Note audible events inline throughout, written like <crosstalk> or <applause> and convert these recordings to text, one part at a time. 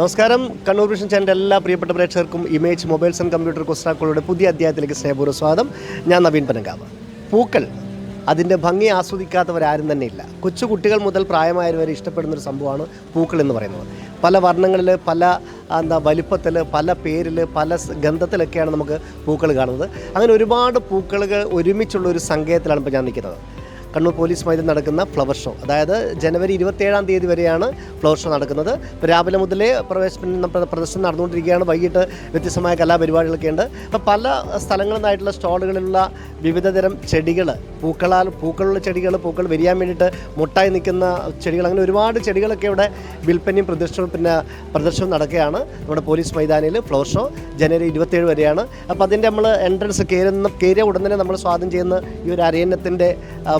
നമസ്കാരം. കണ്ണൂർ വിഷൻ ചാനലിന്റെ എല്ലാ പ്രിയപ്പെട്ട പ്രേക്ഷകർക്കും ഇമേജ് മൊബൈൽസ് ആൻഡ് കമ്പ്യൂട്ടർ കുസ്താക്കളുടെ പുതിയ അധ്യായത്തിലേക്ക് സ്നേഹപൂർവ സ്വാഗതം. ഞാൻ നവീൻ പനങ്കാവ്. പൂക്കൾ അതിന്റെ ഭംഗി ആസ്വദിക്കാത്തവരാരും തന്നെ ഇല്ല. കൊച്ചു കുട്ടികൾ മുതൽ പ്രായമായവർ വരെ ഇഷ്ടപ്പെടുന്ന ഒരു സംഭവമാണ് പൂക്കൾ എന്ന് പറയുന്നത്. പല വർണങ്ങളിൽ പല എന്താ വലിപ്പത്തിൽ പല പേരിൽ പല ഗന്ധത്തിലൊക്കെയാണ് നമുക്ക് പൂക്കൾ കാണുന്നത്. അങ്ങനെ ഒരുപാട് പൂക്കളുകൾ ഒരുമിച്ചുള്ള ഒരു സങ്കേതത്തിലാണ് ഇപ്പോൾ ഞാൻ നിൽക്കുന്നത്. കണ്ണൂർ പോലീസ് മൈതാനം നടക്കുന്ന ഫ്ലവർ ഷോ. അതായത് ജനുവരി ഇരുപത്തേഴാം തീയതി വരെയാണ് ഫ്ലവർ ഷോ നടക്കുന്നത്. ഇപ്പോൾ രാവിലെ മുതലേ പ്രവേശന പ്രദർശനം നടന്നുകൊണ്ടിരിക്കുകയാണ്. വൈകിട്ട് വ്യത്യസ്തമായ കലാപരിപാടികളൊക്കെ ഉണ്ട്. അപ്പോൾ പല സ്ഥലങ്ങളിലായിട്ടുള്ള നിന്നായിട്ടുള്ള സ്റ്റാളുകളിലുള്ള വിവിധതരം ചെടികൾ പൂക്കളാൽ പൂക്കളുള്ള ചെടികൾ പൂക്കൾ വരിയാൻ വേണ്ടിയിട്ട് മുട്ടായി നിൽക്കുന്ന ചെടികൾ അങ്ങനെ ഒരുപാട് ചെടികളൊക്കെ ഇവിടെ വിൽപ്പനയും പ്രദർശനവും പിന്നെ പ്രദർശനവും നടക്കുകയാണ്. നമ്മുടെ പോലീസ് മൈതാനിയിൽ ഫ്ലോർ ഷോ ജനുവരി ഇരുപത്തേഴ് വരെയാണ്. അപ്പോൾ അതിന്റെ നമ്മൾ എൻട്രൻസ് കയറുന്ന കയറിയ ഉടൻ തന്നെ നമ്മൾ സ്വാധീനം ചെയ്യുന്ന ഈ ഒരു അരയന്നത്തിന്റെ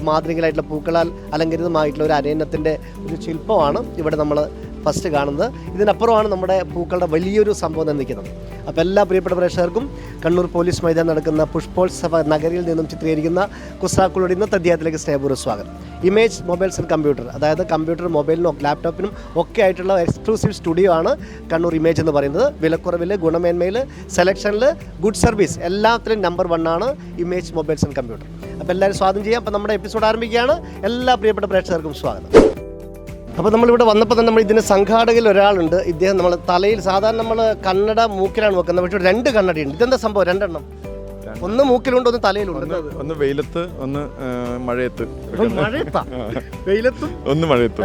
മാതൃകയിലായിട്ടുള്ള പൂക്കളാൽ അലങ്കരിതമായിട്ടുള്ള ഒരു അരയന്നത്തിന്റെ ഒരു ശില്പമാണ് ഇവിടെ നമ്മൾ ഫസ്റ്റ് കാണുന്നത്. ഇതിനപ്പുറമാണ് നമ്മുടെ പൂക്കളുടെ വലിയൊരു സംഭവം തന്നെ നിൽക്കുന്നത്. അപ്പോൾ എല്ലാ പ്രിയപ്പെട്ട പ്രേക്ഷകർക്കും കണ്ണൂർ പോലീസ് മൈതാനം നടക്കുന്ന പുഷ്പോത്സവ നഗരിയിൽ നിന്നും ചിത്രീകരിക്കുന്ന കുസ്താക്കളുടെ ഇന്നത്തെ അധ്യായത്തിലേക്ക് സ്നേഹപൂർവ സ്വാഗതം. ഇമേജ് മൊബൈൽസ് ആൻഡ് കമ്പ്യൂട്ടർ അതായത് കമ്പ്യൂട്ടർ മൊബൈലിനും ലാപ്ടോപ്പിനും ഒക്കെ ആയിട്ടുള്ള എക്സ്ക്ലൂസീവ് സ്റ്റുഡിയോ ആണ് കണ്ണൂർ ഇമേജ് എന്ന് പറയുന്നത്. വിലക്കുറവിൽ ഗുണമേന്മയിൽ സെലക്ഷനിൽ ഗുഡ് സർവീസ് എല്ലാത്തിലും നമ്പർ വൺ ആണ് ഇമേജ് മൊബൈൽസ് ആൻഡ് കമ്പ്യൂട്ടർ. അപ്പോൾ എല്ലാവരും സ്വാഗതം ചെയ്യാം. അപ്പോൾ നമ്മുടെ എപ്പിസോഡ് ആരംഭിക്കുകയാണ്. എല്ലാ പ്രിയപ്പെട്ട പ്രേക്ഷകർക്കും സ്വാഗതം. അപ്പോൾ നമ്മളിവിടെ വന്നപ്പോൾ തന്നെ നമ്മൾ ഇതിന് സംഘാടകയിൽ ഒരാളുണ്ട്. ഇദ്ദേഹം നമ്മൾ തലയിൽ സാധാരണ നമ്മൾ കണ്ണട മൂക്കിലാണ് വെക്കുന്നത്. പക്ഷേ രണ്ട് കണ്ണടയുണ്ട്. ഇതെന്താ സംഭവം? രണ്ടെണ്ണം. ഒന്ന് മൂക്കിലുണ്ട് ഒന്ന് തലയിലുണ്ട്. ഒന്ന് വെയിലത്ത് ഒന്ന് മഴയത്ത് മഴയത്താ? വെയിലത്തും? ഒന്ന് മഴയത്ത്.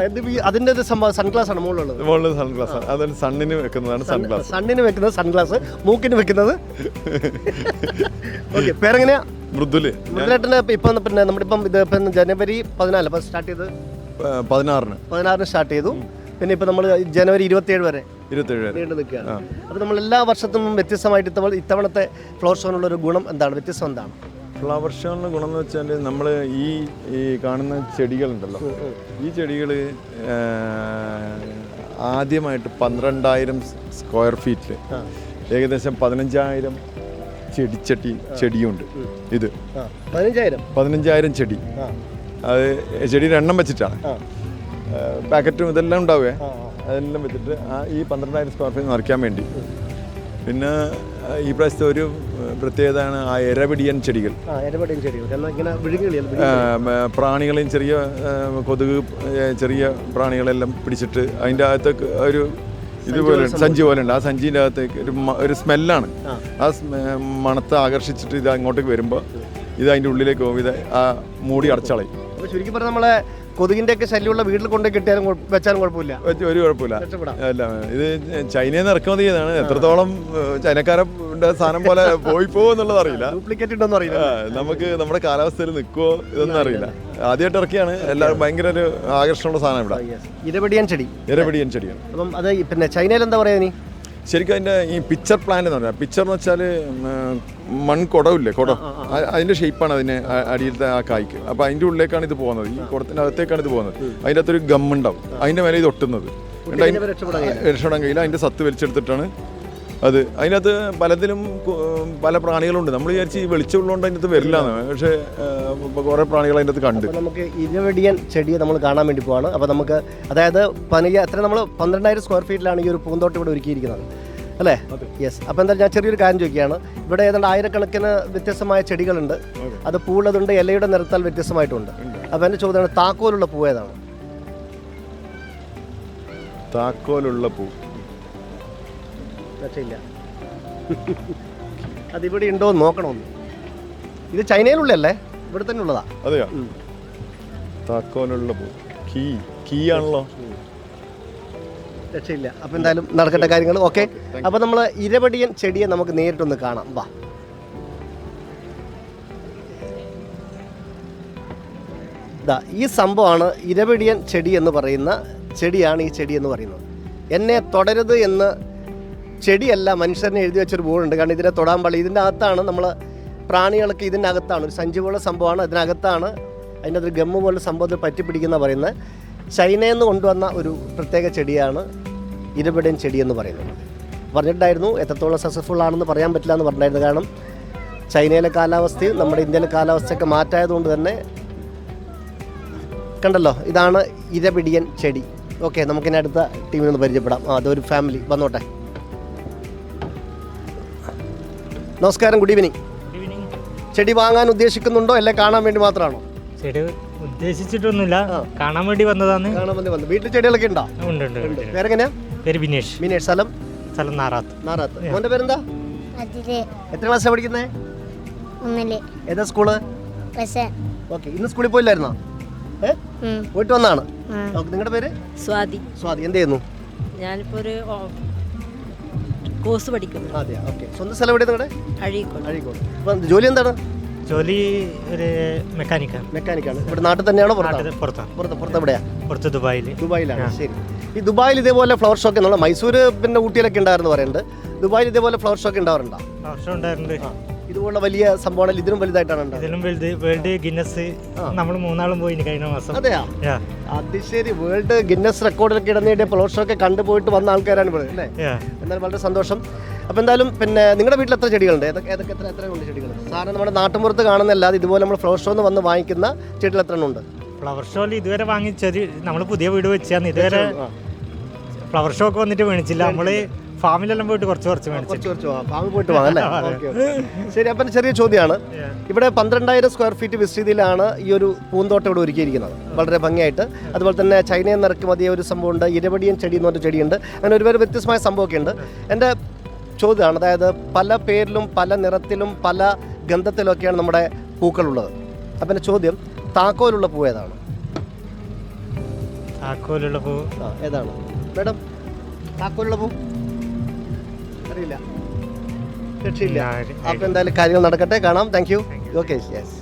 അതിന്റെ സൺഗ്ലാസ് ആണ് മുകളിലുള്ളത്. മുകളിൽ സൺഗ്ലാസ് അതായത് സണ്ണിന് വെക്കുന്നതാണ് സൺഗ്ലാസ്. സണ്ണിന് വെക്കുന്നത് സൺഗ്ലാസ് മൂക്കിന് വെക്കുന്നത്. ഓക്കെ പേരെങ്ങനെയാ? മൃദുൽ. മൃദുലേട്ടന്റെ ഇപ്പം പിന്നെ നമ്മുടെ ഇപ്പം ഇത് ഇപ്പം ജനുവരി പതിനാല് അപ്പം സ്റ്റാർട്ട് ചെയ്ത് പതിനാറിന്. പതിനാറിന് സ്റ്റാർട്ട് ചെയ്തു. പിന്നെ ഇപ്പൊ നമ്മൾ ജനുവരി ഇരുപത്തിയേഴ് വരെ നീണ്ടു നിൽക്കുകയാണ്. അപ്പോൾ നമ്മൾ എല്ലാ വർഷത്തും വ്യത്യസ്തമായിട്ട് ഇത്തവണ ഇത്തവണത്തെ ഫ്ലവർ ഷോനുള്ള ഒരു ഗുണം എന്താണ്? വ്യത്യസ്തം എന്താണ്? ഫ്ലവർ ഷോനുള്ള ഗുണം എന്ന് വെച്ചാൽ നമ്മൾ ഈ ഈ കാണുന്ന ചെടികളുണ്ടല്ലോ. ഈ ചെടികൾ ആദ്യമായിട്ട് പന്ത്രണ്ടായിരം സ്ക്വയർ ഫീറ്റിൽ ഏകദേശം പതിനഞ്ചായിരം ചെടിച്ചട്ടി ചെടിയുണ്ട്. ഇത്. പതിനഞ്ചായിരം? പതിനഞ്ചായിരം ചെടി. അത് ചെടിയുടെ എണ്ണം വെച്ചിട്ടാണ്. പാക്കറ്റും ഇതെല്ലാം ഉണ്ടാവുക അതെല്ലാം വെച്ചിട്ട് ആ ഈ പന്ത്രണ്ടായിരം സ്ക്വയർ ഫീറ്റ് നിറയ്ക്കാൻ വേണ്ടി. പിന്നെ ഈ പ്രാവശ്യത്തെ ഒരു പ്രത്യേകതയാണ് ആ എരപിടിയൻ ചെടികൾ. പ്രാണികളെയും ചെറിയ കൊതുക് ചെറിയ പ്രാണികളെല്ലാം പിടിച്ചിട്ട് അതിന്റെ അകത്ത് ഒരു ഇതുപോലെ സഞ്ചി പോലെ ഉണ്ട്. ആ സഞ്ചിന്റെ അകത്തേക്ക് ഒരു ഒരു സ്മെല്ലാണ്. ആ. ആ മണത്തെ ആകർഷിച്ചിട്ട് ഇത് അങ്ങോട്ടേക്ക് വരുമ്പോൾ ഇത് അതിന്റെ ഉള്ളിലേക്ക് പോകും ഇത് ആ മൂടി അടച്ചളയും. അപ്പോൾ ചുരുക്കി പറഞ്ഞാൽ നമ്മളെ കൊതുകിന്റെ ഒക്കെ ശല്യമുള്ള വീട്ടിൽ കൊണ്ടുപോയി കിട്ടിയാലും വെച്ചാലും കുഴപ്പമില്ല. ഒരു- കുഴപ്പമില്ല. അല്ല ഇത് ചൈനയിൽ നിന്ന് ഇറക്കുമതി ചെയ്താണ് എത്രത്തോളം ചൈനക്കാരുടെ സാധനം പോലെ പോയി പോകും എന്നുള്ളത് അറിയില്ല. ഡ്യൂപ്ലിക്കേറ്റ് ഉണ്ടോന്ന് അറിയില്ല. നമുക്ക് നമ്മുടെ കാലാവസ്ഥയിൽ നിൽക്കുമോ ഇതൊന്നും അറിയില്ല. ആദ്യമായിട്ട് ഇറക്കിയാണ്. എല്ലാവരും ഭയങ്കര ഒരു ആകർഷണമുള്ള സാധനം ഇവിടെ. ഇരപടിയൻ ചെടി. ഇരപടിയൻ ചെടിയാണ്. അപ്പം അത് പിന്നെ ചൈനയിൽ എന്താ പറയാ നീ ശരിക്കും അതിന്റെ ഈ പിക്ചർ പ്ലാൻ എന്ന് പറഞ്ഞാൽ പിക്ചർ എന്ന് വെച്ചാൽ മൺകുടവില്ലേ കുടം. അ- അതിന്റെ ഷേപ്പാണ് അതിന് അടിയിലത്തെ ആ കായ്ക്ക്. അപ്പോൾ അതിന്റെ ഉള്ളിലേക്കാണ് ഇത് പോകുന്നത്. ഈ കുടത്തിന്റെ അകത്തേക്കാണ് ഇത് പോകുന്നത്. അതിന്റെ അകത്തൊരു ഗമ്മുണ്ടാവും അതിന്റെ മേലെ ഇത് ഒട്ടുന്നത്. രക്ഷപ്പെടാൻ കഴിയില്ല? അതിന്റെ സത്ത് വലിച്ചെടുത്തിട്ടാണ് അത് അതിനകത്ത് പലതിലും പല പ്രാണികളുണ്ട്. നമ്മൾ വിചാരിച്ച് ഈ വെളിച്ചമുള്ളതുകൊണ്ട് അതിനകത്ത് വരില്ല പക്ഷേ കുറെ പ്രാണികൾ അതിന്റെ അകത്ത് കണ്ട് നമുക്ക് ഇരവടിയൻ ചെടിയെ നമ്മൾ കാണാൻ വേണ്ടി പോവാണ്. അപ്പോൾ നമുക്ക് അതായത് പതിനയ്യ എത്ര നമ്മൾ പന്ത്രണ്ടായിരം സ്ക്വയർ ഫീറ്റിലാണ് ഈ ഒരു പൂന്തോട്ടം ഇവിടെ ഒരുക്കിയിരിക്കുന്നത്. അല്ലേ? യെസ് അപ്പോൾ എന്തായാലും ഞാൻ ചെറിയൊരു കാര്യം ചോദിക്കുകയാണ്. ഇവിടെ ഏതാണ്ട് ആയിരക്കണക്കിന് വ്യത്യസ്തമായ ചെടികളുണ്ട്. അത്. പൂവുള്ളതുണ്ട് ഇലയുടെ നിറത്താൽ വ്യത്യസ്തമായിട്ടുണ്ട്. അപ്പോൾ എന്റെ ചോദ്യമാണ് താക്കോലുള്ള പൂ ഏതാണ്? താക്കോലുള്ള പൂ. രക്ഷയില്ല. അതിവിടെ ഉണ്ടോ എന്ന് നോക്കണമെന്ന്. ഇത് ചൈനയിലുള്ളല്ലേ ഇവിടെ തന്നെ ഉള്ളതാ. അതെയാ? താക്കോലുള്ള കീ കീ ആണല്ലോ. രക്ഷയില്ല. അപ്പോൾ എന്തായാലും നടക്കട്ടെ കാര്യങ്ങൾ ഓക്കെ. അപ്പോൾ നമ്മൾ ഇരപടിയൻ ചെടിയെ നമുക്ക് നേരിട്ടൊന്ന് കാണാം. വാ. ദാ ഈ സംഭവമാണ് ഇരപടിയൻ ചെടി എന്ന് പറയുന്ന ചെടിയാണ് ഈ ചെടി എന്ന് പറയുന്നത്. എന്നെ തുടരുത് എന്ന് ചെടിയല്ല മനുഷ്യരനെ എഴുതി വെച്ചൊരു ബോർഡുണ്ട്. കാരണം ഇതിനെ തൊടാൻ പാടില്ല ഇതിന്റെ അകത്താണ് നമ്മൾ പ്രാണികളൊക്കെ ഇതിന്റെ അകത്താണ് ഒരു സഞ്ചി പോലെ സംഭവമാണ്. ഇതിനകത്താണ് അതിന്റെ അതൊരു ഗമ്മ പോലെ സംഭവത്തിൽ പറ്റിപ്പിടിക്കുന്ന പറയുന്നത്. ചൈനയിൽ നിന്ന് കൊണ്ടുവന്ന ഒരു പ്രത്യേക ചെടിയാണ് ഇരുപടൻ ചെടി എന്ന് പറയുന്നത്. പറഞ്ഞിട്ടുണ്ടായിരുന്നു എത്രത്തോളം സക്സസ്ഫുൾ ആണെന്ന് പറയാൻ പറ്റില്ല എന്ന് പറഞ്ഞിട്ടുണ്ടായിരുന്നു. കാരണം ചൈനയിലെ കാലാവസ്ഥയും നമ്മുടെ ഇന്ത്യയിലെ കാലാവസ്ഥയൊക്കെ മാറ്റായതുകൊണ്ട് തന്നെ കണ്ടല്ലോ ഇതാണ് ഇരപിടിയൻ ചെടി. ഓക്കെ നമുക്കിനി അടുത്ത ടീമിനൊന്ന് പരിചയപ്പെടാം. അതൊരു ഫാമിലി വന്നോട്ടെ. നമസ്കാരം ഗുഡ് ഈവനിങ് ചെടി വാങ്ങാൻ ഉദ്ദേശിക്കുന്നുണ്ടോ? അല്ലെ കാണാൻ വേണ്ടി മാത്രമാണോ ചെടി ഉദ്ദേശിച്ചിട്ടൊന്നുമില്ല. കാണാൻ വേണ്ടി വന്നതാണ്. കാണാൻ വേണ്ടി വന്നു വീട്ടിൽ ചെടികളൊക്കെ ഉണ്ടോ? ഉണ്ട് ഉണ്ട്. വേറെ എങ്ങനെയാ പേര് ബിനേഷ് ബിനേഷ് സ്ഥലം? സ്ഥലം നാറാത്ത്. നാറാത്ത്. മോന്റെ പേരെന്താ? അതിൽ എത്ര ക്ലാസ്സിലാണ് പഠിക്കുന്നേ? ഒന്നിൽ. ഏതാ സ്കൂൾ? പക്ഷേ ഓക്കെ ഇന്ന് സ്കൂളിൽ പോയില്ലായിരുന്നോ? പോയിട്ട് വന്നാണ്. നിങ്ങളുടെ പേര്? സ്വാതി. സ്വാതി. എന്ത് ചെയ്യുന്നു? ഞാനിപ്പോ ഒരു കോഴ്സ് പഠിക്കുന്നു. അതെ ഓക്കെ. സ്വന്തം സ്ഥലം എവിടെ നിങ്ങളുടെ? അഴീക്കോട്. അഴീക്കോട്. അപ്പം ജോലി എന്താണ്? ജോലി ഒരു മെക്കാനിക്കാണ്. മെക്കാനിക്കാണ്. ഇവിടെ നാട്ടിൽ തന്നെയാണോ പുറത്താണ് പുറത്താണ്. പുറത്ത് പുറത്ത് എവിടെയാ? പുറത്ത് ദുബായിൽ ദുബായിലാണ്. ശരി. ഈ ദുബായിൽ ഇതേപോലെ ഫ്ലവർ ഷോ ഒക്കെ നമ്മൾ മൈസൂർ പിന്നെ ഊട്ടിയിലൊക്കെ ഉണ്ടായിരുന്നു പറയുന്നുണ്ട്. ദുബായിൽ ഇതേപോലെ ഫ്ലവർ ഷോ ഒക്കെ ഉണ്ടാവാറുണ്ടോ വർഷം ഉണ്ടായിട്ടുണ്ട്. ആ ഇതുപോലുള്ള വലിയ സംഭവമാണ് ഇതിലും വലുതായിട്ടാണ് ഉണ്ടാവുക ഇതിലും വലുത് വേൾഡ് ഗിന്നസ് നമ്മൾ മൂന്നാളും പോയി കഴിഞ്ഞ മാസം. അതെയാ? Yeah, അത് ശരി വേൾഡ് ഗിന്നസ് റെക്കോർഡിലൊക്കെ ഇടന്നേടിയ ഫ്ലവർ ഷോ ഒക്കെ കണ്ടുപോയിട്ട് വന്ന ആൾക്കാരാണ് ഇവിടെ അല്ലേ? yeah. എന്നാലും വളരെ സന്തോഷം. അപ്പോൾ എന്തായാലും പിന്നെ നിങ്ങളുടെ വീട്ടിൽ എത്ര ചെടികളുണ്ട്? ഏതൊക്കെ ഏതൊക്കെ എത്ര എത്ര ഉണ്ട് ചെടികൾ സാറിന് നമ്മുടെ നാട്ടുമ്പുറത്ത് കാണുന്നല്ലാതെ ഇതുപോലെ നമ്മൾ ഫ്ലവർ ഷോ വന്ന് വാങ്ങിക്കുന്ന ചെടികൾ എത്ര ഉണ്ട്? ഫ്ലവർ ഷോയിൽ ഇതുവരെ വാങ്ങിച്ചത് നമ്മൾ പുതിയ വീട് വെച്ചാന്ന്. ഇതുവരെ ഫ്ലവർ ഷോ ഒക്കെ വന്നിട്ട് മേടിച്ചില്ല നമ്മൾ ഫാമിലെല്ലാം പോയിട്ട് കുറച്ച് കുറച്ച് മേടിച്ചു. കുറച്ച് കുറച്ച് വാ. ഫാമിൽ പോയിട്ട് വാങ്ങാം അല്ലേ? Okay okay. ശരി അപ്പം ചെറിയ ചോദ്യമാണ്. ഇവിടെ പന്ത്രണ്ടായിരം സ്ക്വയർ ഫീറ്റ് വിസ്തൃതിയിലാണ് ഈ ഒരു പൂന്തോട്ടം ഇവിടെ ഒരുക്കിയിരിക്കുന്നത്. വളരെ ഭംഗിയായിട്ട്. അതുപോലെ തന്നെ ചൈനയിൽ നിന്ന് ഇറക്കുമതിയ ഒരു സംഭവമുണ്ട്. ഇരവടിയൻ ചെടി എന്ന് പറഞ്ഞ ചെടിയുണ്ട്. അങ്ങനെ ഒരുപാട് വ്യത്യസ്തമായ സംഭവമൊക്കെ ഉണ്ട്. എന്റെ ചോദ്യമാണ് അതായത് പല പേരിലും പല നിറത്തിലും പല ഗന്ധത്തിലൊക്കെയാണ് നമ്മുടെ പൂക്കളുള്ളത്. അപ്പം എന്റെ ചോദ്യം താക്കോലുള്ള പൂ ഏതാണ്? താക്കോലുള്ള പൂ. ആ ഏതാണ്? മേഡം താക്കോലുള്ള പൂ? അറിയില്ല രക്ഷയില്ല അപ്പോൾ എന്തായാലും കാര്യങ്ങൾ നടക്കട്ടെ കാണാം. താങ്ക് യു ഓക്കെ യെസ്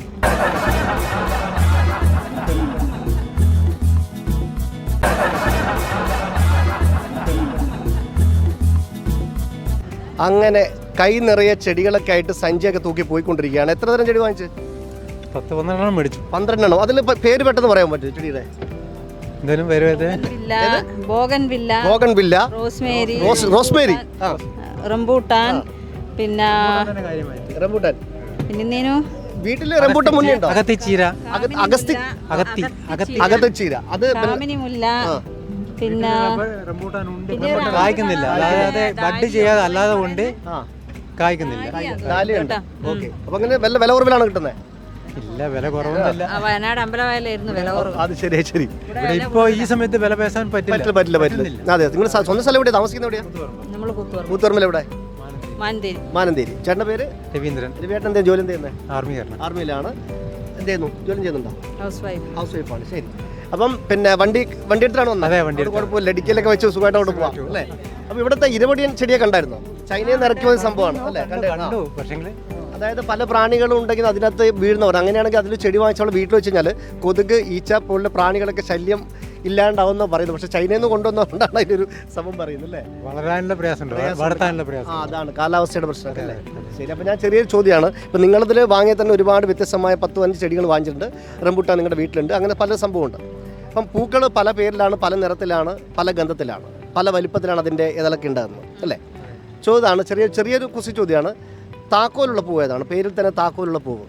അങ്ങനെ കൈ നിറയെ ചെടികളൊക്കെ ആയിട്ട് സഞ്ചിയൊക്കെ തൂക്കി പോയിക്കൊണ്ടിരിക്കുകയാണ്. എത്ര തരം ചെടി വാങ്ങിച്ചു? പത്ത് പന്ത്രണ്ടെണ്ണം മേടിച്ചു. പന്ത്രണ്ടെണ്ണം. അതിൽ പേര് പെട്ടെന്ന് പറയാൻ പറ്റും ചെടിയുടെ? എന്തായാലും വരുവേ വില്ല ബോഗൻവില്ല റോസ്മേരി. റോസ്മേരി. ആ. റംബൂട്ടാൻ പിന്നെ റംബൂട്ടാൻ. പിന്നെ പിന്നെന്തേനു വീട്ടിൽ റംബൂട്ടാൻ മുന്നേ ഉണ്ടോ? അകത്തി ചീര. അഗസ്തി അഗത്തി അകത്തി അകത്ത്. ചീര. അത് പിന്നെ- കാമിനി മുല്ല പിന്നെ കായ്ക്കുന്നില്ല. അല്ലാതെ ബഡ് ചെയ്യാതെ അല്ലാതെ കൊണ്ട് ആ. കായ്ക്കുന്നില്ല. ഓക്കെ. അപ്പൊ അങ്ങനെ വില വില കുറവിലാണ് കിട്ടുന്നത് ഇല്ല വില കുറവൊന്നുമില്ല വയനാട് അമ്പലവയലായിരുന്നു വില കുറവ്. അത് ശരി ശരി. ഇവിടെ ഇപ്പോ ഈ സമയത്ത് വില പേശാൻ പറ്റില്ല. പറ്റില്ല പറ്റില്ല പറ്റില്ല. അതെ നിങ്ങൾ സ്വന്തം സ്ഥലം എവിടെയാ? താമസിക്കുന്ന എവിടെയാ? നമ്മൾ കുത്തുവർ കൂത്തുപറമ്പിൽ എവിടെ? മാനന്തേരി. മാനന്തേരി. ചേട്ടന്റെ പേര്? രവീന്ദ്രൻ. രവിയേട്ടൻ എന്താ ജോലി എന്ത് ആർമിക്കാരനാണ് ആർമിയിലാണ്. എന്ത് ചെയ്യുന്നു? ജോലി ചെയ്യുന്നുണ്ടോ? House wife. ഹൗസ് വൈഫാണ് ശരി. അപ്പം പിന്നെ വണ്ടി വണ്ടി എടുത്താണ് വന്നത് അതെ, വണ്ടി കുഴപ്പമില്ല ഡിക്കലൊക്കെ വെച്ച് സുഖമായിട്ട് അവിടെ പോവാം അല്ലേ? അപ്പൊ ഇവിടുത്തെ ഇരുപടിയൻ ചെടിയെ കണ്ടായിരുന്നോ? ചൈനയിൽ നിന്ന് ഇറക്കി ഒരു സംഭവമാണ് അല്ലേ? കണ്ടു ആ. അതായത് പല പ്രാണികളും ഉണ്ടെങ്കിൽ അതിനകത്ത് വീഴുന്നവർ അങ്ങനെയാണെങ്കിൽ അതിൽ ചെടി വാങ്ങിച്ചവൾ വീട്ടിൽ വെച്ച് കഴിഞ്ഞാൽ കൊതുക് ഈച്ച പോലുള്ള പ്രാണികളൊക്കെ ശല്യം ഇല്ലാണ്ടാവുന്ന പറയുന്നത്. പക്ഷെ ചൈനയിൽ നിന്ന് കൊണ്ടുവന്നതുകൊണ്ടാണ് അതിനൊരു സംഭവം പറയുന്നത് അല്ലേ? വളരാനുള്ള പ്രയാസമുണ്ട്. വളർത്താനുള്ള പ്രയാസം അതാണ്. കാലാവസ്ഥയുടെ പ്രശ്നം അല്ലേ? ശരി അപ്പോൾ ഞാൻ ചെറിയൊരു ചോദ്യമാണ്. ഇപ്പം നിങ്ങളിതിൽ വാങ്ങിയ തന്നെ ഒരുപാട് വ്യത്യസ്തമായ പത്ത് അഞ്ച് ചെടികൾ വാങ്ങിച്ചിട്ടുണ്ട്. റംബുട്ടാൻ നിങ്ങളുടെ വീട്ടിലുണ്ട്. അങ്ങനെ പല സംഭവമുണ്ട്. അപ്പം പൂക്കൾ പല പേരിലാണ് പല നിറത്തിലാണ് പല ഗന്ധത്തിലാണ് പല വലിപ്പത്തിലാണ് അതിന്റെ ഇതളൊക്കെ ഉണ്ടാകുന്നത് അല്ലേ? ചോദ്യമാണ് ചെറിയ ചെറിയൊരു കുസി ചോദ്യമാണ്. താക്കോലുള്ള പൂവ് ഏതാണ്? പേരിൽ തന്നെ താക്കോലുള്ള പൂവ്.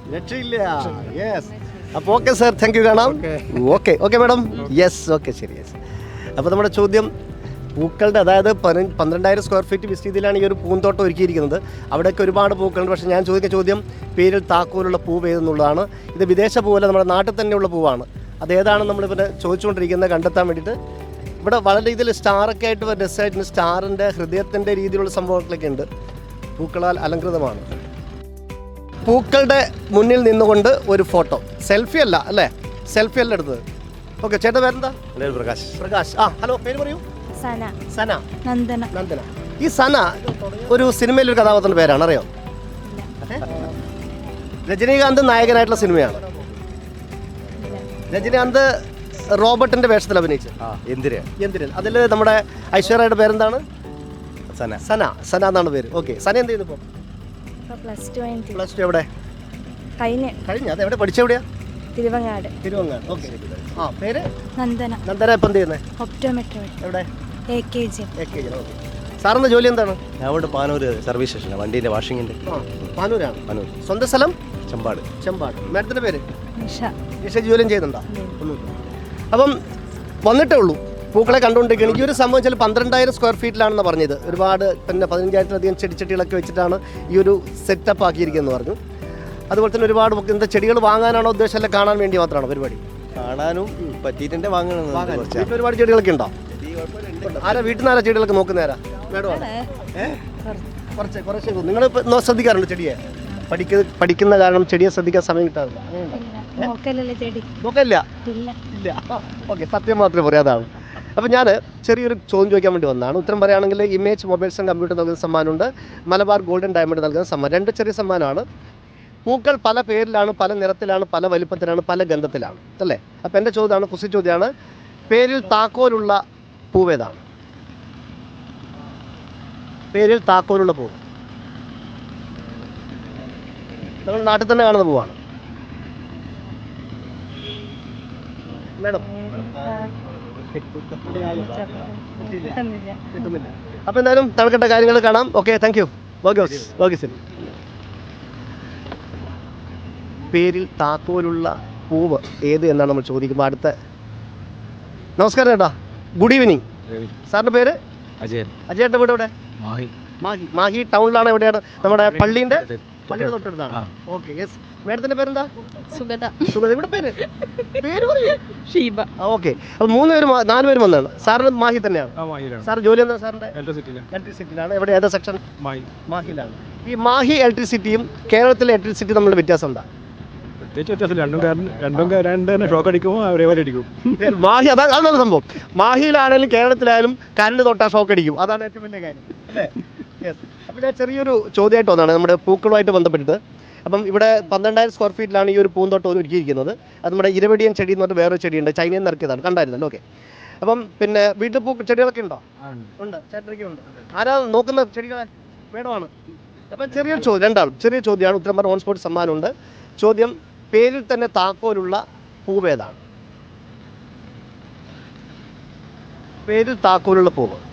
അപ്പൊ രക്ഷയില്ല. യെസ് അപ്പോൾ ഓക്കെ സാർ താങ്ക് യു കാണാം. Okay okay madam yes okay ശരി യെസ് അപ്പോൾ നമ്മുടെ ചോദ്യം പൂക്കളുടെ അതായത് പന്ത്രണ്ടായിരം സ്ക്വയർ ഫീറ്റ് വിസ്തീതിയിലാണ് ഈ ഒരു പൂന്തോട്ടം ഒരുക്കിയിരിക്കുന്നത്. അവിടെയൊക്കെ ഒരുപാട് പൂക്കളുണ്ട്. പക്ഷേ ഞാൻ ചോദിക്കുന്ന ചോദ്യം പേരിൽ താക്കോലുള്ള പൂവ് ഏതെന്നുള്ളതാണ്. ഇത് വിദേശ പൂവല്ല നമ്മുടെ നാട്ടിൽ തന്നെയുള്ള പൂവാണ്. അതേതാണ് നമ്മളിവിടെ ചോദിച്ചുകൊണ്ടിരിക്കുന്നത്? കണ്ടെത്താൻ വേണ്ടിയിട്ട്. ഇവിടെ വളരെ രീതിയിൽ സ്റ്റാറൊക്കെ ആയിട്ട് രസമായിട്ടുണ്ട് സ്റ്റാറിന്റെ ഹൃദയത്തിന്റെ രീതിയിലുള്ള സംഭവങ്ങളൊക്കെ ഉണ്ട്. പൂക്കളാൽ അലങ്കൃതമാണ്. പൂക്കളുടെ മുന്നിൽ നിന്നുകൊണ്ട് ഒരു ഫോട്ടോ. സെൽഫി അല്ല അല്ലേ? സെൽഫി അല്ല എടുത്തത്. ഓക്കെ ചേട്ടൻ പേരെന്താ? പ്രകാശ്. പ്രകാശ്. ആ ഹലോ പേര് പറയൂ. സന. സന. നന്ദന. നന്ദന. ഈ സന ഒരു സിനിമയിലെ ഒരു കഥാപാത്രത്തിന്റെ പേരാണ് അറിയോ? രജനീകാന്ത് നായകനായിട്ടുള്ള സിനിമയാണ്. രജനീകാന്ത് റോബർട്ടിന്റെ വേഷത്തിൽ അഭിനയിച്ചു ആ എന്തിര് എന്തിന്? അതിൽ നമ്മുടെ ഐശ്വര്യയുടെ പേരെന്താണ്? സന. സന. സന എന്നാണ് പേര്. ഓക്കെ. സന എന്ത് ചെയ്യുന്നു ഇപ്പോൾ പ്ലസ് ടു കഴിഞ്ഞിട്ട്. പ്ലസ് ടു എവിടെ? കഴിഞ്ഞ്. കഴിഞ്ഞ. അത് എവിടെ? പഠിച്ചെവിടെയാ തിരുവങ്ങാട്. തിരുവങ്ങാട്. ഓക്കെ. ആ പേര്? നന്ദന. നന്ദന ഇപ്പം എന്ത് ചെയ്യുന്നത് ഒപ്റ്റോമെട്രി എവിടെ? A K G A K okay. സാറിന്റെ ജോലി എന്താണ്? ഞാൻ ഇവിടെ പാനൂര് സർവീസ് സ്റ്റേഷനാണ് വണ്ടീന്റെ വാഷിങ്ങിന്റെ ആ പാനൂരാണ്. പാനൂർ. സ്വന്തം സ്ഥലം? ചെമ്പാട്. ചെമ്പാട്. മാഡത്തിന്റെ പേര്? നിഷ. നിഷ ജോലിയും ചെയ്യുന്നുണ്ടോ? ഒന്നുമില്ല. അപ്പം വന്നിട്ടേ ഉള്ളൂ. പൂക്കളെ കണ്ടുകൊണ്ടിരിക്കുക ഈ ഒരു സംഭവം വെച്ചാൽ പന്ത്രണ്ടായിരം സ്ക്വയർ ഫീറ്റിലാണെന്ന് പറഞ്ഞത്. ഒരുപാട് പിന്നെ പതിനഞ്ചായിരത്തിലധികം ചെടിച്ചട്ടികളൊക്കെ വെച്ചിട്ടാണ് ഈ ഒരു സെറ്റപ്പ് ആക്കിയിരിക്കുന്നത് പറഞ്ഞു. അതുപോലെ തന്നെ ഒരുപാട് എന്താ ചെടികൾ വാങ്ങാനാണോ ഉദ്ദേശം? അല്ല കാണാൻ വേണ്ടി മാത്രമാണോ പരിപാടി? കാണാനും പറ്റിയിട്ടുണ്ട് വാങ്ങണം വീട്ടിൽ ഒരുപാട് ചെടികളൊക്കെ ഉണ്ടോ? ആരാ വീട്ടിൽ നിന്ന് ആരാ ചെടികളൊക്കെ നോക്കുന്നേരാ? മേഡം കുറച്ച് കുറച്ച് നിങ്ങൾ ശ്രദ്ധിക്കാറുണ്ട് ചെടിയെ? പഠിക്ക പഠിക്കുന്ന കാരണം ചെടിയെ ശ്രദ്ധിക്കാൻ സമയം കിട്ടാറില്ല. നോക്കല്ല ഇല്ല. ഇല്ല. ഓക്കെ സത്യം മാത്രമേ പറയാതാണ് അപ്പോൾ ഞാൻ ചെറിയൊരു ചോദ്യം ചോദിക്കാൻ വേണ്ടി വന്നതാണ് ഉത്തരം പറയുകയാണെങ്കിൽ ഇമേജ് മൊബൈൽസ് ആൻഡ് കമ്പ്യൂട്ടർ നൽകുന്ന സമ്മാനമുണ്ട്. മലബാർ ഗോൾഡൻ ഡയമണ്ട് നൽകുന്ന സമ്മാനം. രണ്ട് ചെറിയ സമ്മാനമാണ്. പൂക്കൾ പല പേരിലാണ് പല നിറത്തിലാണ് പല വലിപ്പത്തിലാണ് പല ഗന്ധത്തിലാണ്. അല്ലേ? അപ്പോൾ എന്റെ ചോദ്യമാണ് കുസി ചോദ്യമാണ്. പേരിൽ താക്കോലുള്ള പൂവേതാണ് പേരിൽ താക്കോലുള്ള പൂവ്. നമ്മൾ നാട്ടിൽ തന്നെ കാണുന്ന പൂവാണ്. മേഡം. കിട്ടുന്നില്ല. അപ്പോൾ എന്തായാലും തണുക്കട്ട കാര്യങ്ങൾ കാണാം. Okay thank you okay okay okay ശരി പേരിൽ താക്കോലുള്ള പൂവ് ഏത് എന്നാണ് നമ്മൾ ചോദിക്കുമ്പോൾ അടുത്ത നമസ്കാരം ചേട്ടാ ഗുഡ് ഈവനിങ് സാറിന്റെ പേര്? അജയൻ. അജയേട്ടന്റെ വീട് എവിടെ? മാഹി. മാഹി. മാഹി ടൗണിലാണ് എവിടെയാണ്? നമ്മുടെ പള്ളീന്റെ പള്ളിയുടെ തൊട്ടടുത്താണ്. ഓക്കെ യെസ് മേഡത്തിന്റെ പേരെന്താ? സുഗത. സുഗത ഇവിടെ പേര്. പേര് ഷീബ. ഓക്കെ അപ്പോൾ മൂന്ന് പേര് നാല് പേര് വന്നതാണ്. സാറിന് മാഹി തന്നെയാണ്. സാർ ജോലി എന്താ സാറിന്റെ? ഇലക്ട്രിസിറ്റിയിലെ ഇലക്ട്രിസിറ്റിയിലാണ് എവിടെ ഏതാ സെക്ഷൻ മാഹി. മാഹിയിലാണ്. ഈ മാഹി ഇലക്ട്രിസിറ്റിയും കേരളത്തിലെ ഇലക്ട്രിസിറ്റി തമ്മിലുള്ള വ്യത്യാസം എന്താ? പ്രത്യേകിച്ച് വ്യത്യാസം രണ്ടും കാരണം രണ്ടും രണ്ട് തന്നെ ഷോക്ക് അടിക്കുമോ ഒരേപോലെ അടിക്കും. മാഹി അതാ അതാണ് സംഭവം. മാഹിയിലാണെങ്കിലും കേരളത്തിലായാലും കരണ്ട് തൊട്ടാ ഷോക്ക് അടിക്കും. അതാണ് ഏറ്റവും വലിയ കാര്യം. അല്ലേ? അപ്പോൾ ഞാൻ ചെറിയൊരു ചോദ്യമായിട്ട് വന്നതാണ്. നമ്മുടെ പൂക്കളുമായിട്ട് ബന്ധപ്പെട്ടിട്ട്. അപ്പം ഇവിടെ പന്ത്രണ്ടായിരം സ്ക്വയർ ഫീറ്റിലാണ് ഈ ഒരു പൂന്തോട്ടം ഒരുക്കിയിരിക്കുന്നത്. അത് നമ്മുടെ ഇരവടിയൻ ചെടി എന്ന് പറഞ്ഞിട്ട് വേറൊരു ചെടിയുണ്ട്. ചൈനയിൽ നിന്ന് ഇറക്കിയതാണ്. കണ്ടായിരുന്നല്ലോ? ഓക്കെ അപ്പം പിന്നെ വീട്ടിൽ പൂ ചെടികളൊക്കെ ഉണ്ടോ? ഉണ്ട്. ചേട്ടനൊക്കെ ഉണ്ട്. ആരാ നോക്കുന്ന ചെടികളെ? വേണമാണ് അപ്പം ചെറിയൊരു ചോദ്യം രണ്ടാളും. ചെറിയ ചോദ്യമാണ്. ഉത്തരം പറഞ്ഞ ഓൺ സ്പോട്ട് സമ്മാനമുണ്ട് ചോദ്യം പേരിൽ തന്നെ താക്കോലുള്ള പൂവേതാണ് പേരിൽ താക്കോലുള്ള പൂവ്.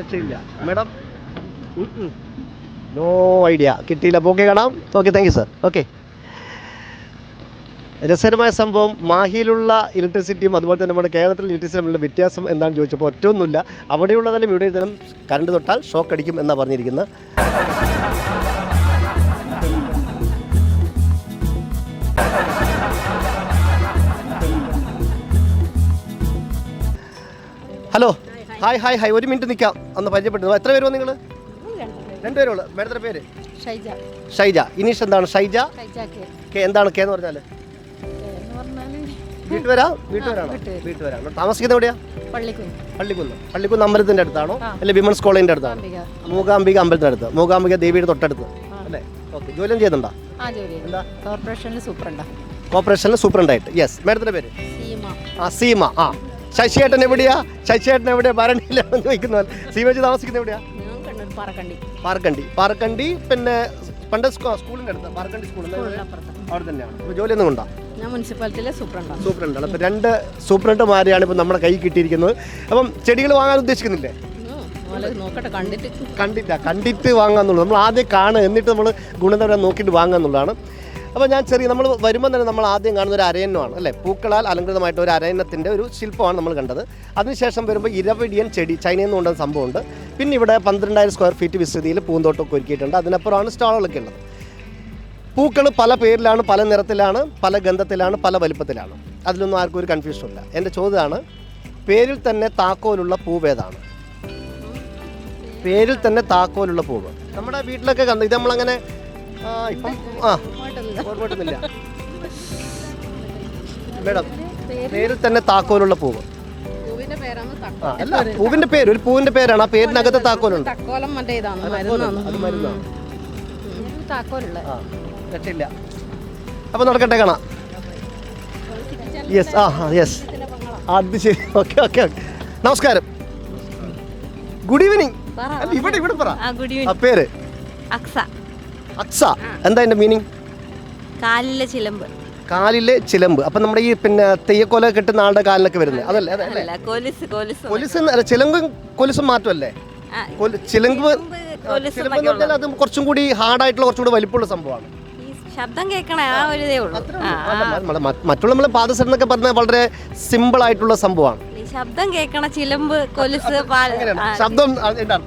രക്ഷയില്ല മേഡം നോ ഐഡിയ. കിട്ടിയില്ല. അപ്പോൾ ഓക്കെ കാണാം. Okay thank you sir. Okay. രസകരമായ സംഭവം. മാഹിയിലുള്ള ഇലക്ട്രിസിറ്റിയും അതുപോലെ തന്നെ നമ്മുടെ കേരളത്തിലെ ഇലക്ട്രിസിറ്റി തമ്മിലുള്ള വ്യത്യാസം എന്താണെന്ന് ചോദിച്ചപ്പോൾ ഒറ്റൊന്നുമില്ല അവിടെയുള്ളതെല്ലാം ഇവിടെ തരം കറണ്ട് തൊട്ടാൽ ഷോക്ക് അടിക്കും എന്നാണ് പറഞ്ഞിരിക്കുന്നത്. ഹലോ. ഹായ് ഹായ് ഹായ് ഒരു മിനിറ്റ് നിൽക്കാം. ഒന്ന് പരിചയപ്പെട്ടു എത്ര പേരോ നിങ്ങൾ രണ്ടുപേരുള്ളൂ. മേഡത്തിന്റെ പേര്? ഷൈജ. ഷൈജ. ഇനീഷ് എന്താണ്? ഷൈജ? കെ. എന്താണ് കെ എന്ന് പറഞ്ഞാൽ വീട്ടുവരാ വീട്ടുവരാണോ. വീട്ടുവരാണ് താമസിക്കുന്നത് എവിടെയാ? പള്ളിക്കുന്ന്. പള്ളിക്കുന്ന്. അമ്പലത്തിന്റെ അടുത്താണോ. അല്ലെ വിമൻസ് കോളേജിന്റെ അടുത്താണോ? മൂകാംബിക. അമ്പലത്തിന്റെ അടുത്ത്. മൂകാംബിക ദേവിയുടെ തൊട്ടടുത്ത്. അല്ലേ? ഓക്കെ. ജോലിയും ചെയ്യുന്നുണ്ടോ? ജോലി എന്താ? കോർപ്പറേഷനിൽ സൂപ്രണ്ടായിട്ട്. യെസ് മേഡത്തിന്റെ പേര്? സീമ. ആ സീമ. ആ. ശശിയേട്ടൻ എവിടെയാ? ശശിയേട്ടൻ എവിടെയാ? ഭരണിയിലാണെന്ന് ചോദിക്കുന്ന സീമജി താമസിക്കുന്നത് എവിടെയാ? പാറക്കണ്ടി. പാറക്കണ്ടി. പാറക്കണ്ടി പിന്നെ പണ്ട് സ്കൂ- സ്കൂളിന്റെ അടുത്ത്. പാറക്കണ്ടി സ്കൂളിൽ അവിടെ തന്നെയാണ് അപ്പോൾ ജോലിയൊന്നും കൊണ്ടാ ഞാൻ മുനിസിപ്പാലിറ്റിയിലെ സൂപ്രണ്ടാണ് സൂപ്രണ്ടാണ്. അപ്പോൾ രണ്ട് സൂപ്രണ്ടുമാരെയാണ് ഇപ്പോൾ നമ്മുടെ കൈ കിട്ടിയിരിക്കുന്നത്. അപ്പം ചെടികൾ വാങ്ങാൻ ഉദ്ദേശിക്കുന്നില്ലേ? നോക്കട്ടെ കണ്ടിട്ട്. കണ്ടില്ല. കണ്ടിട്ട് വാങ്ങാന്നുള്ളൂ. നമ്മൾ ആദ്യം കാണുക. എന്നിട്ട് നമ്മൾ ഗുണനിലവാരം നോക്കിയിട്ട് വാങ്ങാന്നുള്ളതാണ്. അപ്പോൾ ഞാൻ ചെറിയ നമ്മൾ വരുമ്പോൾ തന്നെ നമ്മൾ ആദ്യം കാണുന്ന ഒരു അരയന്നമാണ് അല്ലേ? പൂക്കളാൽ അലങ്കൃതമായിട്ട് ഒരു അരയന്നത്തിന്റെ ഒരു ശില്പമാണ് നമ്മൾ കണ്ടത്. അതിനുശേഷം വരുമ്പോൾ ഇരവിടിയൻ ചെടി ചൈനയിൽ നിന്ന് കൊണ്ടുവന്ന സംഭവമുണ്ട്. പിന്നെ ഇവിടെ പന്ത്രണ്ടായിരം സ്ക്വയർ ഫീറ്റ് വിസ്തൃതിയിൽ പൂന്തോട്ടമൊക്കെ ഒരുക്കിയിട്ടുണ്ട്. അതിനപ്പുറമാണ് സ്റ്റാളുകളൊക്കെ ഉള്ളത്. പൂക്കൾ പല പേരിലാണ് പല നിറത്തിലാണ് പല ഗന്ധത്തിലാണ് പല വലിപ്പത്തിലാണ്. അതിലൊന്നും ആർക്കും ഒരു കൺഫ്യൂഷൻ ഇല്ല. എന്റെ ചോദ്യമാണ് പേരിൽ തന്നെ താക്കോലുള്ള പൂവേതാണ് പേരിൽ തന്നെ താക്കോലുള്ള പൂവ്. നമ്മുടെ വീട്ടിലൊക്കെ കണ്ടു ഇത് നമ്മളങ്ങനെ ആ, ഇപ്പം മേഡം പേരിൽ തന്നെ താക്കോലുള്ള പൂവ്. ആ അല്ല പൂവിന്റെ പേര് ഒരു പൂവിന്റെ പേരാണ്. ആ പേരിനകത്ത് താക്കോലുണ്ട്. തക്കോലം മറ്റേ ഇതാണ് അത് മരുന്നാണ്. അത് മരുന്നാണ്. താക്കോലുള്ള. ആ രക്ഷയില്ല അപ്പോൾ നടക്കട്ടെ കാണാം. യെസ് ആ യെസ് അത് ശരി. Okay okay okay. നമസ്കാരം. ഗുഡ് ഈവനിങ് അല്ല ഇവിടെ ഇവിടെ പറ. ആ ഗുഡ് ആ പേര്? അക്സ. അക്സ എന്താ എന്റെ മീനിങ് കാലിലെ ചിലമ്പ്. കാലിലെ ചിലമ്പ്. അപ്പൊ നമ്മുടെ ഈ പിന്നെ തെയ്യക്കോല കിട്ടുന്ന ആളുടെ കാലിലൊക്കെ വരുന്നത്. അതല്ലേ അതല്ലേ? കൊലിസ് കൊലിസ് കൊലുസ് അല്ല ചിലങ്കും കൊലുസും മാറ്റമല്ലേ? ചിലങ്ക് ചിലമ്പ്, പറഞ്ഞാൽ അത് കുറച്ചും കൂടി ഹാർഡായിട്ടുള്ള കുറച്ചും കൂടി വലിപ്പമുള്ള സംഭവമാണ്. ശബ്ദം കേൾക്കണേ ആ ഒരു ഇതേ ഉള്ളൂ. മറ്റുള്ള നമ്മൾ പാദസരം എന്നൊക്കെ പറഞ്ഞാൽ വളരെ സിമ്പിൾ ആയിട്ടുള്ള സംഭവമാണ്. ശബ്ദം കേൾക്കണ ചിലമ്പ് കൊലുസ് ശബ്ദം അതിന്റെ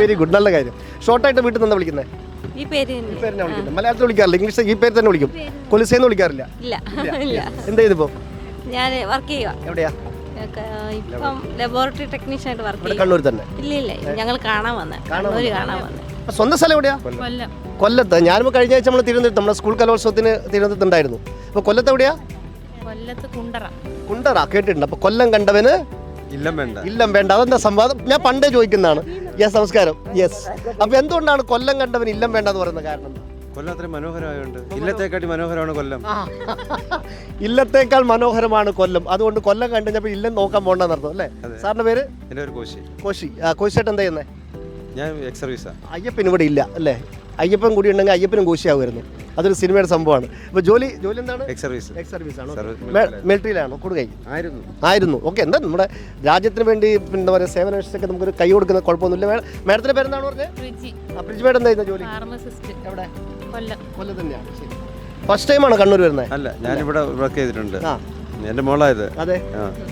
വെരി ഗുഡ് നല്ല കാര്യം. ഷോർട്ടായിട്ട് വീട്ടിൽ നിന്ന് വിളിക്കുന്നത് ഈ പേര് ഈ തന്നെ പേരിനെ വിളിക്കുന്നത് മലയാളത്തിൽ വിളിക്കാറില്ല ഇംഗ്ലീഷ് ഈ പേര് തന്നെ വിളിക്കും. കൊലുസേന്ന് വിളിക്കാറില്ല. ഇല്ല ഇല്ല എന്താ ഇതിപ്പോ ഞാൻ വർക്ക് ചെയ്യുക എവിടെയാ? ഇപ്പം ലബോറട്ടറി ടെക്നീഷ്യൻ ആയിട്ട് വർക്ക് ചെയ്യുക ചെയ്യും കണ്ണൂർ തന്നെ. ഇല്ല ഇല്ല ഞങ്ങൾ കാണാൻ വന്നേ. കണ്ണൂർ കാണാൻ വന്നേ. സ്വന്തം സ്ഥലം എവിടെയാ? കൊല്ലം. കൊല്ലത്ത്. ഞാനിപ്പോൾ കഴിഞ്ഞ ആഴ്ച നമ്മൾ തിരുവനന്തപുരത്ത് നമ്മുടെ സ്കൂൾ കലോത്സവത്തിന് തിരുവനന്തപുരത്ത് ഉണ്ടായിരുന്നു അപ്പോൾ കൊല്ലത്ത് എവിടെയാ? കൊല്ലത്ത് കുണ്ടറ. കുണ്ടറ കേട്ടിട്ടുണ്ട്. അപ്പോൾ കൊല്ലം കണ്ടവന് ഇല്ലം വേണ്ട. ഇല്ലം വേണ്ട. അതെന്താ സംവാദം? ഞാൻ പണ്ടേ ചോദിക്കുന്നതാണ്. യെസ് നമസ്കാരം. യെസ് അപ്പൊ എന്തുകൊണ്ടാണ് കൊല്ലം കണ്ടവൻ ഇല്ലം വേണ്ട എന്ന് പറയുന്ന കാരണം? കൊല്ലം അത്രയും മനോഹരമായുണ്ട്. ഇല്ലത്തെക്കാട്ടി മനോഹരമാണ് കൊല്ലം. ഇല്ലത്തേക്കാൾ മനോഹരമാണ് കൊല്ലം. അതുകൊണ്ട് കൊല്ലം കണ്ടു കഴിഞ്ഞപ്പോൾ ഇല്ലം നോക്കാൻ പോകണ്ടെന്ന് അർത്ഥം അല്ലേ? സാറിന്റെ പേര്? എന്റെ ഒരു കോശി. കോശി. ആ കോശിയായിട്ട് എന്താ ചെയ്യുന്നത് ഞാൻ എക്സ് സർവീസാണ് അയ്യപ്പൻ ഇവിടെ ഇല്ല അല്ലേ? അയ്യപ്പൻ കൂടി ഉണ്ടെങ്കിൽ അയ്യപ്പനും കോശിയാവുമായിരുന്നു. അതൊരു സിനിമയുടെ സംഭവമാണ്. അപ്പോൾ ജോലി ജോലി എന്താണ്? എക്സ് സർവീസ് എക്സ് സർവീസ് ആണോ. മിലിറ്ററിയിലാണോ കൊടുകൈ ആയിരുന്നു. ആയിരുന്നു. ഓക്കെ എന്താ നമ്മുടെ രാജ്യത്തിന് വേണ്ടി എന്താ പറയുക സേവനാവശ്യമൊക്കെ നമുക്കൊരു കൈ കൊടുക്കുന്ന കുഴപ്പമൊന്നുമില്ല. മാഡത്തിന്റെ പേരെന്താണ് പറഞ്ഞത് ഫ്രിഡ്ജ് മേഡ് ജോലി? എവിടെ? കൊല്ലം. കൊല്ലം തന്നെയാണ്. ശരി. ഫസ്റ്റ് ടൈമാണ് കണ്ണൂർ വരുന്നത്? അല്ല ഞാനിവിടെ വർക്ക് ചെയ്തിട്ടുണ്ട്. എന്റെ മോളായത്. അതെ.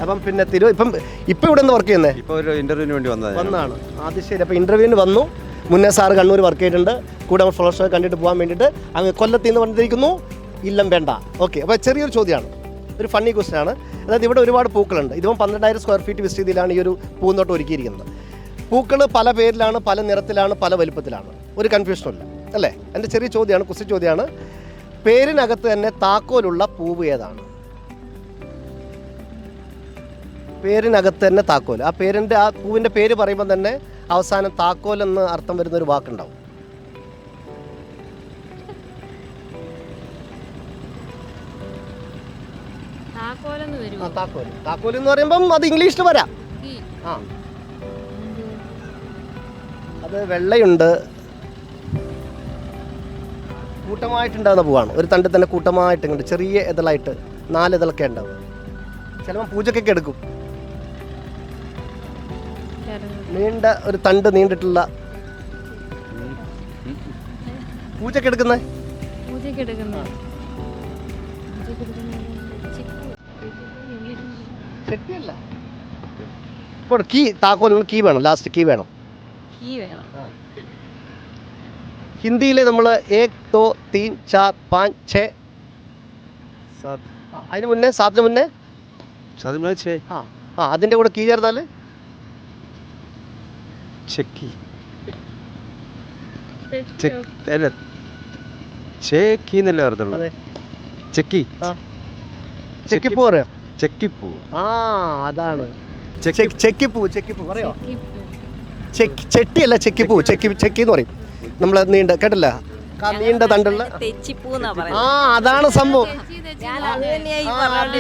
അപ്പം പിന്നെ തിരു ഇപ്പം ഇപ്പൊ ഇവിടെ വർക്ക് ചെയ്യുന്നത്? ഇപ്പൊ ഒരു ഇന്റർവ്യൂവിന് വേണ്ടി വന്നതാണ് വന്നാണ്. അത് ശരി. അപ്പൊ ഇന്റർവ്യൂവിന് വന്നു. മുന്നേ സാറ് കണ്ണൂർ വർക്ക് ചെയ്തിട്ടുണ്ട്. കൂടെ നമ്മൾ ഫ്ലവർ ഷോ കണ്ടിട്ട് പോകാൻ വേണ്ടിയിട്ട് അങ്ങ് കൊല്ലത്തിൽ നിന്ന് വന്നിരിക്കുന്നു ഇല്ലം വേണ്ട. ഓക്കെ അപ്പോൾ ചെറിയൊരു ചോദ്യമാണ്. ഒരു ഫണ്ണി ക്വസ്റ്റൻ ആണ്. അതായത് ഇവിടെ ഒരുപാട് പൂക്കളുണ്ട്. ഇതിപ്പം പന്ത്രണ്ടായിരം സ്ക്വയർ ഫീറ്റ് വിസ്തൃതിയിലാണ് ഈ ഒരു പൂന്തോട്ടം ഒരുക്കിയിരിക്കുന്നത്. പൂക്കൾ പല പേരിലാണ് പല നിറത്തിലാണ് പല വലുപ്പത്തിലാണ്. ഒരു കൺഫ്യൂഷനും ഇല്ല. അല്ലേ? എന്റെ ചെറിയ ചോദ്യമാണ് കുസി ചോദ്യമാണ്. പേരിനകത്ത് തന്നെ താക്കോലുള്ള പൂവ് ഏതാണ്? പേരിനകത്ത് തന്നെ താക്കോൽ ആ പേരിന്റെ ആ പൂവിന്റെ പേര് പറയുമ്പോൾ തന്നെ അവസാനം താക്കോൽ എന്ന് അർത്ഥം വരുന്ന ഒരു വാക്കുണ്ടാവും. ആ താക്കോൽ. താക്കോൽ എന്ന് പറയുമ്പം അത് ഇംഗ്ലീഷിൽ വരാം. ആ. അത് വെള്ളയുണ്ട്. കൂട്ടമായിട്ടുണ്ടാകുന്ന പൂവാണ്. ഒരു തണ്ടിൽ തന്നെ കൂട്ടമായിട്ട് ഇങ്ങോട്ട് ചെറിയ ഇതളായിട്ട് നാല് ഇതളൊക്കെ ഉണ്ടാവും. ചിലപ്പോൾ പൂജക്കൊക്കെ എടുക്കും. നീണ്ട ഒരു തണ്ട് നീണ്ടിട്ടുള്ള പൂജക്ക് എടുക്കുന്നത് ഇപ്പോൾ കീ താക്കോലിന് കീ വേണം ലാസ്റ്റ് കീ വേണം. ഹിന്ദിയിലെ നമ്മൾ ഏക് ദോ തീൻ ചാർ പാഞ്ച് ഛേ. അതിന് മുന്നേ സാത്തിന് മുന്നേ? ആ അതിന്റെ കൂടെ കീ ചേർത്താൽ ചെക്കി ചെക്ക് അല്ല ചേക്കി എന്നല്ലേ അർത്ഥമുള്ളൂ? ചെക്കി ചെക്കിപ്പൂ പറയാം ചെക്കിപ്പൂ ആ അതാണ്. ചെക്കി ചെക്ക്- ചെക്കിപ്പൂ ചെക്കിപ്പൂ പറയോ ചെക്കി ചെട്ടിയല്ല ചെക്കിപ്പൂ ചെക്കി ചെക്കി എന്ന് പറയും. നമ്മൾ നീണ്ട കേട്ടില്ല? നീണ്ട തണ്ടുള്ള ആ പറയുന്നത്. അതാണ് സംഭവം.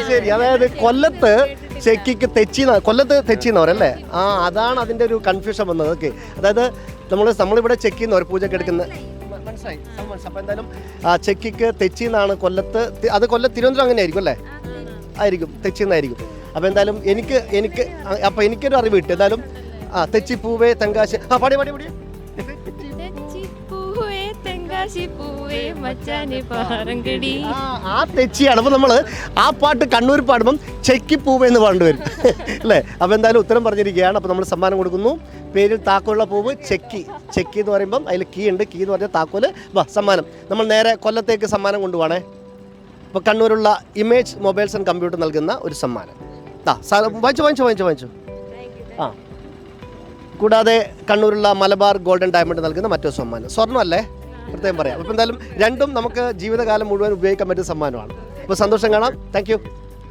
ശരി. അതായത് കൊല്ലത്ത് ചെക്കിക്ക് തെച്ചി കൊല്ലത്ത് തെച്ചി എന്ന് ആ അതാണ് അതിന്റെ ഒരു കൺഫ്യൂഷൻ വന്നത്. ഓക്കെ അതായത് നമ്മൾ നമ്മളിവിടെ ചെക്കി എന്ന് ഒരു പൂജയ്ക്ക് എടുക്കുന്ന മനസ്സിലായി. അപ്പൊ ചെക്കിക്ക് തെച്ചി എന്നാണ് കൊല്ലത്ത് അത് കൊല്ലം തിരുവനന്തപുരം അങ്ങനെ ആയിരിക്കും അല്ലേ? ആയിരിക്കും. തെച്ചി എന്നായിരിക്കും അപ്പോൾ എന്തായാലും എനിക്ക് എനിക്ക് അപ്പോൾ അപ്പൊ എനിക്കൊരു അറിവ് കിട്ടി. എന്തായാലും ആ തെച്ചി പൂവേ തെങ്കാശി ആ പാടി പാടി പാടി. ആ, ആ തെച്ചിയാണ്. അപ്പോൾ നമ്മൾ ആ പാട്ട് കണ്ണൂർ പാടുമ്പം ചെക്കി പൂവ് എന്ന് പാടേണ്ടി വരും. <laughs> അല്ലേ? അപ്പോൾ എന്തായാലും ഉത്തരം പറഞ്ഞിരിക്കുകയാണ്. അപ്പോൾ നമ്മൾ സമ്മാനം കൊടുക്കുന്നു. പേരിൽ താക്കോലുള്ള പൂവ് ചെക്കി. ചെക്കി എന്ന് പറയുമ്പം അതിൽ കീ ഉണ്ട്. കീ എന്ന് പറഞ്ഞാൽ താക്കോൽ. വാ സമ്മാനം. നമ്മൾ നേരെ കൊല്ലത്തേക്ക് സമ്മാനം കൊണ്ടുപോകണേ അപ്പോൾ കണ്ണൂരുള്ള ഇമേജ് മൊബൈൽസ് ആൻഡ് കമ്പ്യൂട്ടർ നൽകുന്ന ഒരു സമ്മാനം. ആ വാങ്ങിച്ചു വാങ്ങിച്ചു വാങ്ങിച്ചു വാങ്ങിച്ചു. ആ. കൂടാതെ കണ്ണൂരുള്ള മലബാർ ഗോൾഡൻ ഡയമണ്ട് നൽകുന്ന മറ്റൊരു സമ്മാനം. സ്വർണമല്ലേ? പ്രത്യേകം പറയാം. അപ്പോൾ എന്തായാലും രണ്ടും നമുക്ക് ജീവിതകാലം മുഴുവൻ ഉപയോഗിക്കാൻ പറ്റിയ സമ്മാനമാണ്. അപ്പോൾ സന്തോഷം കാണാം. Thank you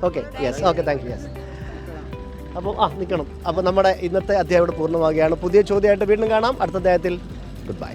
okay yes okay thank you yes അപ്പോൾ ആ നിൽക്കണം. അപ്പോൾ നമ്മുടെ ഇന്നത്തെ അധ്യായം ഇവിടെ പൂർണമാവുകയാണ്. പുതിയ ചോദ്യമായിട്ട് വീണ്ടും കാണാം. അടുത്ത അധ്യായത്തിൽ ഗുഡ് ബൈ